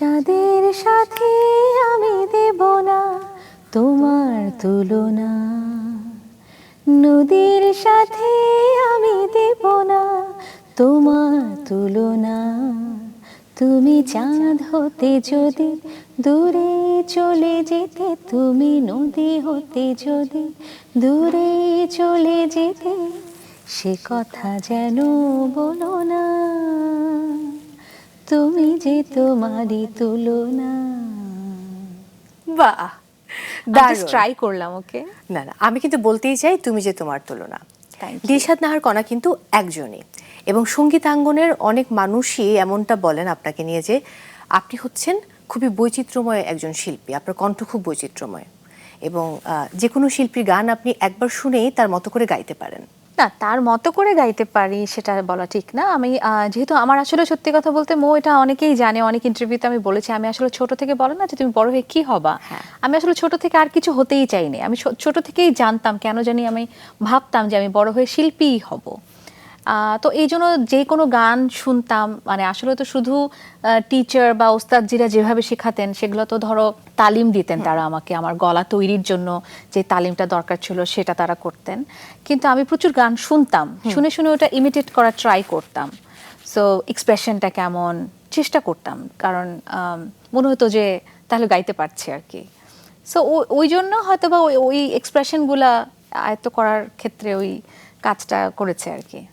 চাঁদের সাথে আমি দেব না তোমার তুলনা। নদীর সাথে আমি দেব না তোমার তুলনা। তুমি চাঁদ হতে যদি দূরে চলে যেতে, তুমি নদী হতে যদি দূরে চলে যেতে, সে কথা যেন বলো তোমারই তুলনা। বাহ ট্রাই করলাম ওকে না না আমি কিন্তু বলতেই চাই তুমি যে তোমার তুলনা। দিশাদ নাহার কণা কিন্তু একজনই এবং সঙ্গীতাঙ্গনের অনেক মানুষই এমনটা বলেন আপনাকে নিয়ে যে আপনি হচ্ছেন খুবই বৈচিত্র্যময় একজন শিল্পী আপনার কণ্ঠ খুব বৈচিত্র্যময় এবং আহ, যে কোনো শিল্পীর গান আপনি একবার শুনেই তার মতো করে গাইতে পারেন। না তার মতো করে গাইতে পারি সেটা বলা ঠিক না। আমি যেহেতু আমার আসলে সত্যি কথা বলতে মো এটা অনেকেই জানে অনেক ইন্টারভিউতে আমি বলেছি আমি আসলে ছোট থেকে বলো না যে তুমি বড় হয়ে কি হবা। হ্যাঁ। আমি আসলে ছোট থেকে আর কিছু হতেই চাইনি। আমি ছোট থেকেই জানতাম কেন জানি আমি ভাবতাম যে আমি বড় হয়ে শিল্পীই হব। তো এই জন্য যে কোনো গান শুনতাম মানে আসলে তো শুধু টিচার বা ওস্তাদজিরা যেভাবে শেখাতেন সেগুলো তো ধরো তালিম দিতেন তারা আমাকে আমার গলা তৈরির জন্য যে তালিমটা দরকার ছিল সেটা তারা করতেন। কিন্তু আমি প্রচুর গান শুনতাম শুনে শুনে ওটা ইমিটেট করার ট্রাই করতাম। সো এক্সপ্রেশনটা কেমন চেষ্টা করতাম। কারণ মনে হতো যে তাহলে গাইতে পারছি আর কি। সো ওই জন্য হয়তো বা ওই- ওই এক্সপ্রেশনগুলা আয়ত্ত করার ক্ষেত্রে ওই কাজটা করেছে আর কি।